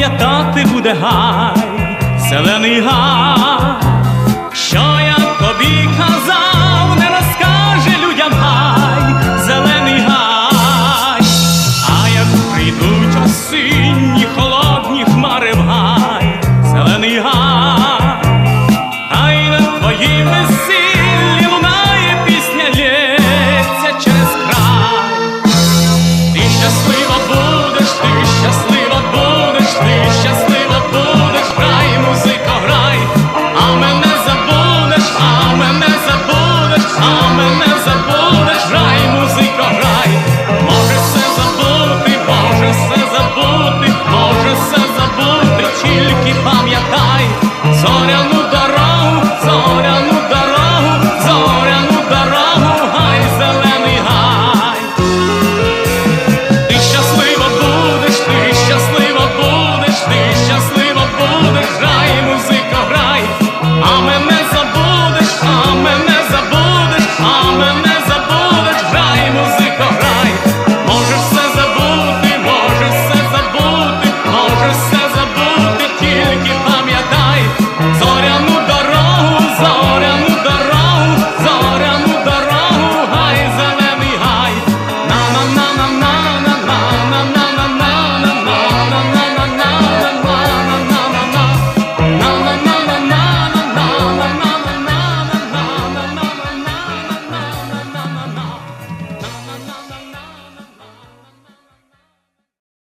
пам'ятати буде гай, зелений гай. Sonra mı